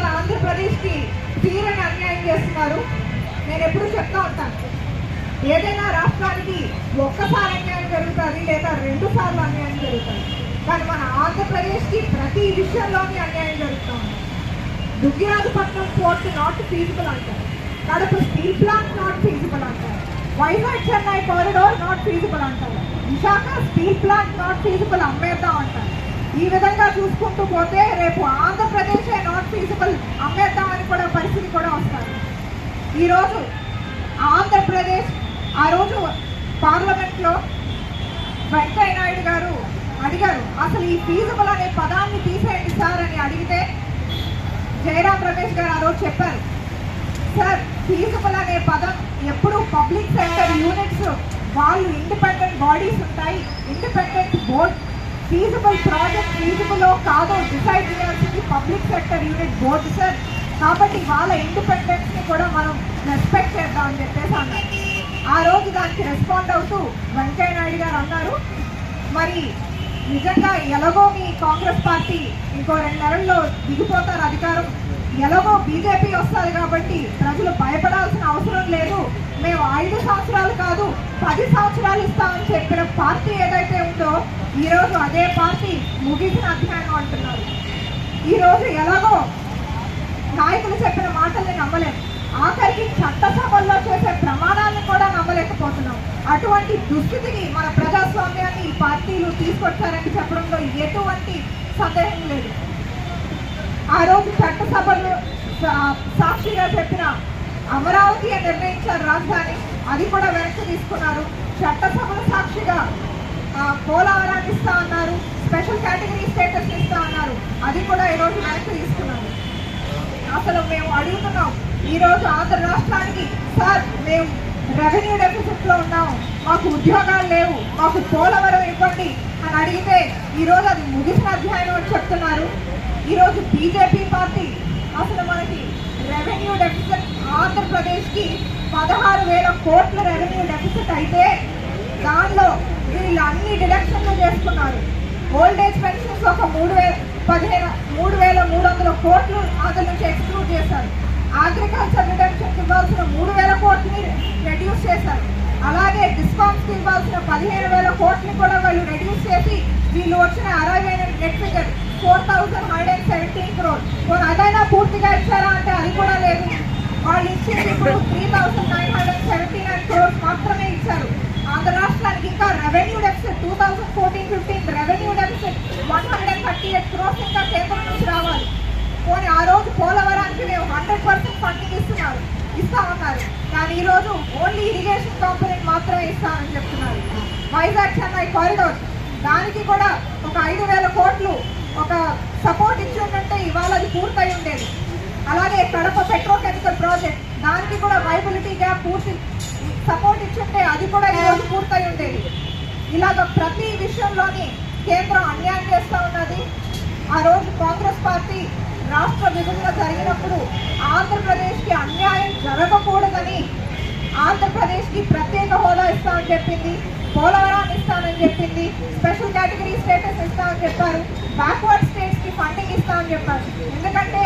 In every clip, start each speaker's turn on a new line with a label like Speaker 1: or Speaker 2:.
Speaker 1: ఈరోజు ఆంధ్రప్రదేశ్కి తీరని అన్యాయం చేస్తున్నారు. నేను ఎప్పుడు చెప్తా ఉంటాను ఏదైనా రాష్ట్రానికి ఒక్కసారి అన్యాయం జరుగుతుంది లేదా రెండు సార్లు అన్యాయం జరుగుతుంది. కానీ మన ఆంధ్రప్రదేశ్కి ప్రతి విషయంలోనే అన్యాయం జరుగుతూ ఉంది. దుగ్గిరాజపట్నం పోర్ట్ నాట్ ఫీజిబుల్ అంటారు. Kadapa steel plant not feasible అంటారు. Vizag Chennai corridor not feasible అంటారు. Visakha steel plant not feasible అమ్మేద్దాం అంటారు. ఈ విధంగా చూసుకుంటూ పోతే రేపు ఆంధ్ర ఫీజిబుల్ అమ్మేద్దాం అని కూడా పరిస్థితి కూడా వస్తారు ఈరోజు ఆంధ్రప్రదేశ్ ఆ రోజు పార్లమెంట్లో వెంకయ్య నాయుడు గారు అడిగారు అసలు ఈ ఫీజుబుల్ అనే పదాన్ని తీసేయండి సార్ అని అడిగితే జయరాం రమేష్ గారు ఆ రోజు చెప్పారు. సార్ ఫీజుబుల్ అనే పదం ఎప్పుడు పబ్లిక్ సెక్టర్ యూనిట్స్ వాళ్ళు ఇండిపెండెంట్ బాడీస్ ఉంటాయి. Independent board feasible project feasible కాదో డిసైడ్ చేయాలి public sector unit board sir. కాబట్టి వాళ్ళ ఇండిపెండెన్స్ని కూడా మనం రెస్పెక్ట్ చేద్దామని చెప్పేసి అన్నారు. ఆ రోజు దానికి రెస్పాండ్ అవుతూ వెంకయ్య నాయుడు గారు అన్నారు మరి నిజంగా ఎలాగో మీ కాంగ్రెస్ పార్టీ ఇంకో రెండు నెలల్లో దిగిపోతారు అధికారం. ఎలాగో బీజేపీ వస్తుంది కాబట్టి ప్రజలు భయపడాల్సిన అవసరం లేదు. మేము ఐదు సంవత్సరాలు కాదు పది సంవత్సరాలు ఇస్తామని చెప్పిన పార్టీ ఏదైతే ఉందో ఈరోజు అదే పార్టీ ముగిసిన అధ్యాయం అంటున్నారు. ఈరోజు ఎలాగో నాయకులు చెప్పిన మాటల్ని నమ్మలేం. ఆఖరికి చట్టసభల్లో చేసే ప్రమాణాలను కూడా నమ్మలేకపోతున్నాం. అటువంటి దుస్థితిని మన ప్రజాస్వామ్యాన్ని ఈ పార్టీలు తీసుకొచ్చారని చెప్పడంలో ఎటువంటి సందేహం లేదు. ఆ రోజు చట్టసభలో సాక్షిగా చెప్పిన అమరావతి నిర్ణయించారు రాజధాని. అది కూడా వెనక్కి తీసుకున్నారు. చట్టసభల సాక్షిగా ఆ, పోలవరాన్ని ఇస్తా అన్నారు. స్పెషల్ కేటగిరీ స్టేటస్ ఇస్తా అన్నారు. అది కూడా ఈరోజు వెనక్కి తీసుకున్నారు అసలు మేము అడుగుతున్నాం ఈరోజు ఆంధ్ర రాష్ట్రానికి సార్ మేము రెవెన్యూ డెఫిసిట్లో ఉన్నాము ఉన్నాం. మాకు ఉద్యోగాలు లేవు. మాకు పోలవరం ఇవ్వండి. అని అడిగితే ఈ రోజు అది ముగిసిన అధ్యాయం అని చెప్తున్నారు. ఈరోజు బీజేపీ పార్టీ అసలు మనకి రెవెన్యూ డెఫిసిట్ ఆంధ్రప్రదేశ్కి పదహారు వేల కోట్ల రెవెన్యూ డెఫిసిట్ అయితే దానిలో వీళ్ళు అన్ని డిడక్షన్లు చేస్తున్నారు ఓల్డ్ ఏజ్ పెన్షన్స్ ఒక మూడు వేల పదిహేను మూడు వేల మూడు వందల కోట్లు అందులో నుంచి ఎక్స్క్లూడ్ చేశారు. అగ్రికల్చర్ రిడక్షన్ ఇవ్వాల్సిన మూడు వేల కోట్లని రెడ్యూస్ చేశారు. అలాగే డిస్కౌంట్స్కి ఇవ్వాల్సిన పదిహేను వేల కోట్లని కూడా వాళ్ళు రెడ్యూస్ చేసి వీళ్ళు వచ్చిన అరవై వేల net figure four thousand hundred and seventeen crore పోనీ అదైనా పూర్తిగా ఇచ్చారా అంటే అది కూడా లేదు. వాళ్ళు ఇచ్చేది ఇప్పుడు three thousand nine hundred seventy nine crores మాత్రమే ఇచ్చారు. మనకి ఇంకా revenue deficit two thousand fourteen fifteen revenue deficit one hundred thirty eight crores ఇంకా పేపర్ నుంచి రావాలి. పోనీ ఆ రోజు పోలవరానికి మేము హండ్రెడ్ పర్సెంట్ ఫండింగ్ ఇస్తున్నారు. ఇస్తామన్నారు. కానీ ఈ రోజు ఓన్లీ ఇరిగేషన్ కాంపోనెంట్ మాత్రమే ఇస్తామని చెప్తున్నారు. వైజాగ్ చెన్నై కారిడోర్ దానికి కూడా ఒక ఐదు వేల కోట్లు ఒక సపోర్ట్ ఇచ్చి ఉంటే ఇవాళ అది పూర్తయి ఉండేది. అలాగే కడప పెట్రోకెమికల్ ప్రాజెక్ట్ దానికి కూడా వైబిలిటీ గ్యాప్ పూర్తి సపోర్ట్ ఇచ్చుంటే అది కూడా ఈరోజు పూర్తయి ఉండేది. ఇలాగ ప్రతి విషయంలోని కేంద్రం అన్యాయం చేస్తూ ఉన్నది. ఆ రోజు కాంగ్రెస్ పార్టీ రాష్ట్ర విభజన జరిగినప్పుడు ఆంధ్రప్రదేశ్కి అన్యాయం జరగకూడదని ఆంధ్రప్రదేశ్కి ప్రత్యేక హోదా ఇస్తామని చెప్పింది. పోలవరాన్ని ఇస్తానని చెప్పింది. స్పెషల్ కేటగిరీ స్టేటస్ ఇస్తామని చెప్పారు. బ్యాక్వర్డ్ స్టేట్స్కి ఫండింగ్ ఇస్తామని చెప్పారు. ఎందుకంటే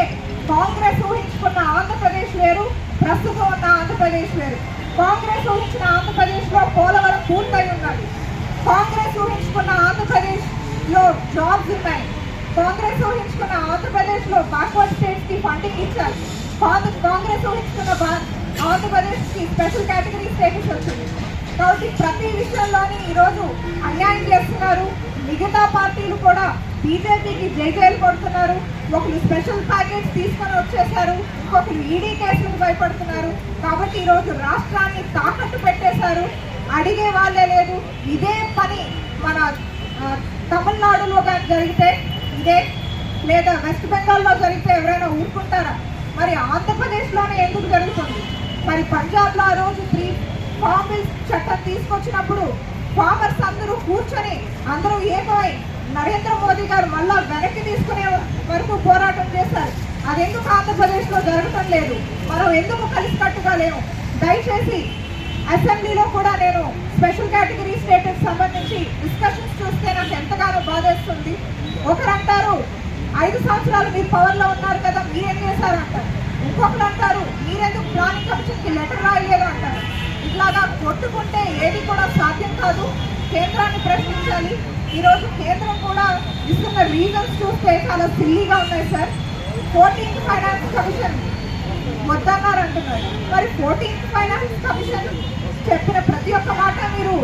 Speaker 1: కాంగ్రెస్ ఊహించుకున్న ఆంధ్రప్రదేశ్ వేరు ప్రస్తుతం ఉన్న ఆంధ్రప్రదేశ్ వేరు. కాంగ్రెస్ ఊహించిన ఆంధ్రప్రదేశ్లో పోలవరం పూర్తయి ఉన్నది. కాంగ్రెస్ ఊహించుకున్న ఆంధ్రప్రదేశ్లో జాబ్స్ ఉన్నాయి. కాంగ్రెస్ ఊహించుకున్న ఆంధ్రప్రదేశ్లో బ్యాక్వర్డ్ స్టేట్స్కి ఫండింగ్ ఇచ్చారు. కాంగ్రెస్ ఊహించుకున్న బా- ఆంధ్రప్రదేశ్కి స్పెషల్ కేటగిరీ స్టేటస్ వచ్చింది. కాబట్టి ప్రతి విషయంలోని ఈరోజు అన్యాయం చేస్తున్నారు. మిగతా పార్టీలు కూడా బీజేపీకి జైజైలు కొడుతున్నారు. ఒకరు స్పెషల్ ప్యాకేజ్ తీసుకొని వచ్చేసారు. ఇంకొకరు ఈడీ కేసులకు భయపడుతున్నారు. కాబట్టి ఈరోజు రాష్ట్రాన్ని తాకట్టు పెట్టేశారు. అడిగే వాళ్ళే లేదు. ఇదే పని మన తమిళనాడులో కానీ జరిగితే ఇదే లేదా వెస్ట్ బెంగాల్లో జరిగితే ఎవరైనా ఊరుకుంటారా? మరి ఆంధ్రప్రదేశ్లోనే ఎందుకు జరుగుతుంది? మరి పంజాబ్లో ఆ రోజు త్రీ ఫామ్ బిల్ చట్టం తీసుకొచ్చినప్పుడు ఫార్మర్స్ అందరూ కూర్చొని అందరూ ఏకమై నరేంద్ర మోదీ గారు మళ్ళా వెనక్కి తీసుకునే వరకు పోరాటం చేశారు. అది ఎందుకు ఆంధ్రప్రదేశ్లో జరగటం లేదు? మనం ఎందుకు కలిసికట్టుగా లేము దయచేసి అసెంబ్లీలో కూడా నేను స్పెషల్ కేటగిరీ స్టేటస్ సంబంధించి డిస్కషన్స్ చూస్తే నాకు ఎంతగానో బాధేస్తుంది. ఒకరంటారు ఐదు సంవత్సరాలు మీరు పవర్లో ఉన్నారు కదా మీరేం చేశారు అంటారు ఇంకొకరు అంటారు మీరెందుకు ప్లానింగ్ కమిషన్కి లెటర్ రాయలేదు అంటారు? ఇట్లాగా కొట్టుకుంటే ఏది కూడా సాధ్యం కాదు. కేంద్రాన్ని ప్రశ్నించాలి. ఈరోజు కేంద్రం కూడా ఇస్తున్న రీజన్స్ చూస్తే చాలా సిల్లీగా ఉన్నాయి సార్. ఫోర్టీన్త్ ఫైనాన్స్ కమిషన్ వద్దన్నారు అంటున్నారు. మరి ఫోర్టీన్త్ ఫైనాన్స్ కమిషన్ చెప్పిన ప్రతి ఒక్క మాట మీరు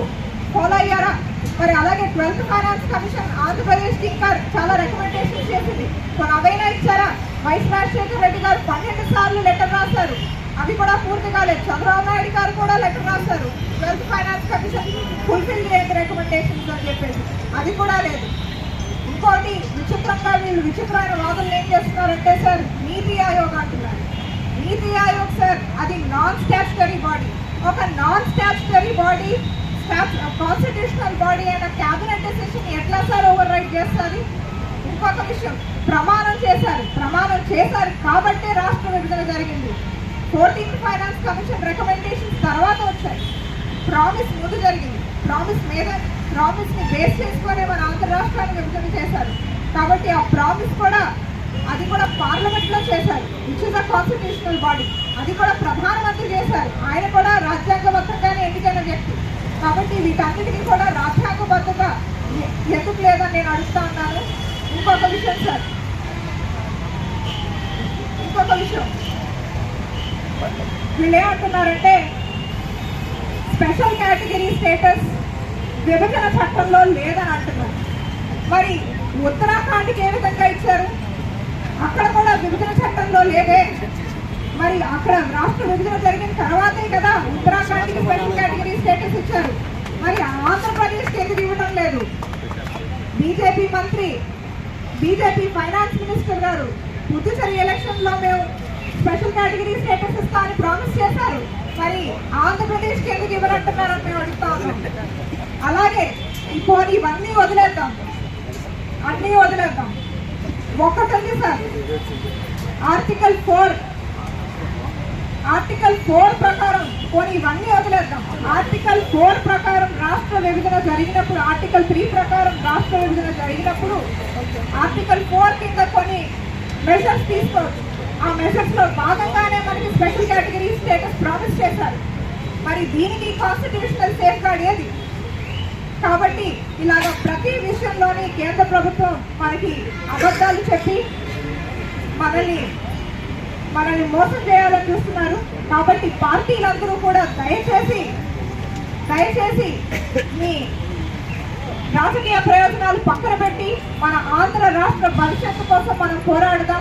Speaker 1: ఫాలో అయ్యారా? మరి అలాగే ట్వెల్త్ ఫైనాన్స్ కమిషన్ ఆంధ్రప్రదేశ్కి ఇంకా చాలా రికమెండేషన్స్ చేసింది. మరి అవైనా ఇచ్చారా? వైస్ రాజశేఖర రెడ్డి గారు పన్నెండు సార్లు లెటర్ రాశారు. అవి కూడా పూర్తి కాలేదు. చంద్రబాబు నాయుడు గారు కూడా లెటర్ రాస్తారు ట్వెల్త్ ఫైనాన్స్ కమిషన్ ఫుల్ఫిల్ చేయదు రికమెండేషన్స్ అని చెప్పేసి. అది కూడా లేదు. ఇంకోటి విచిత్రంగా వీళ్ళు విచిత్రమైన వాదనలు ఏం చేస్తున్నారంటే సార్ నీతి ఆయోగ్ అంటున్నారు. నీతి ఆయోగ్ సార్ అది నాన్ స్టాచ్యుటరీ బాడీ ఒక non statutory body constitutional body అయిన క్యాబినెట్ డెసిషన్ ఎట్లా సార్ ఓవర్ రైట్ చేస్తుంది? ఇంకొక విషయం ప్రమాణం చేశారు. ప్రమాణం చేశారు కాబట్టే రాష్ట్ర విభజన జరిగింది. ఫోర్టీన్త్ ఫైనాన్స్ కమిషన్ రికమెండేషన్స్ తర్వాత వచ్చాయి. ప్రామిస్ ముందు జరిగింది. ప్రామిస్ మీద ప్రామిస్ని బేస్ చేసుకునే మన ఆంధ్ర రాష్ట్రాన్ని విభజన చేశారు. కాబట్టి ఆ ప్రామిస్ కూడా అది కూడా పార్లమెంట్లో చేశారు. Which is a constitutional body అది కూడా ప్రధానమంత్రి చేశారు. ఆయన కూడా రాజ్యాంగబద్ధంగానే ఎన్నికైన వ్యక్తి. కాబట్టి వీటన్నిటికీ కూడా రాజ్యాంగబద్ధత ఎందుకు లేదని నేను అడుగుతా ఉన్నాను. ఇంకొక విషయం సార్ ఇంకొక విషయం. వీళ్ళు ఏమంటున్నారంటే స్పెషల్ కేటగిరీ స్టేటస్ విభజన చట్టంలో లేదని అంటున్నారు. మరి ఉత్తరాఖండ్కి ఏ విధంగా ఇచ్చారు? అక్కడ కూడా విభజన చట్టంలో లేదే. మరి అక్కడ రాష్ట్ర విభజన జరిగిన తర్వాతే కదా ఉత్తరాఖండ్కి స్పెషల్ కేటగిరీ స్టేటస్ ఇచ్చారు. మరి ఆంధ్రప్రదేశ్కి ఎందుకు ఇవ్వడం లేదు? బీజేపీ మంత్రి బీజేపీ ఫైనాన్స్ మినిస్టర్ గారు పుదుచేరి ఎలక్షన్లో మేము స్పెషల్ కేటగిరీ స్టేటస్ ఇస్తామని ప్రామిస్ చేశారు. మరి ఆంధ్రప్రదేశ్కి ఎందుకు ఇవ్వనంటున్నారని మేము అడుగుతాము అలాగే ఇప్పుడు ఇవన్నీ వదిలేద్దాం. అన్నీ వదిలేద్దాం. ఒక్కటుంది sir. Article four article four ప్రకారం కొన్ని ఇవన్నీ వదిలేద్దాం. ఆర్టికల్ ఫోర్ ప్రకారం రాష్ట్ర విభజన జరిగినప్పుడు ఆర్టికల్ త్రీ ప్రకారం రాష్ట్ర విభజన జరిగినప్పుడు ఆర్టికల్ ఫోర్ కింద కొన్ని మెషర్స్ తీసుకోవచ్చు. ఆ మెజర్స్లో భాగంగానే మనకి స్పెషల్ కేటగిరీ స్టేటస్ ప్రామిస్ చేశారు. మరి దీనికి కాన్స్టిట్యూషనల్ సేఫ్ గార్డ్ ఏది? కాబట్టి ఇలాగ ప్రతి విషయంలోని కేంద్ర ప్రభుత్వం మనకి అబద్ధాలు చెప్పి మనల్ని మనల్ని మోసం చేయాలని చూస్తున్నారు. కాబట్టి పార్టీలందరూ కూడా దయచేసి దయచేసి మీ రాజకీయ ప్రయోజనాలు పక్కన పెట్టి మన ఆంధ్ర రాష్ట్ర భవిష్యత్తు కోసం మనం పోరాడదాం.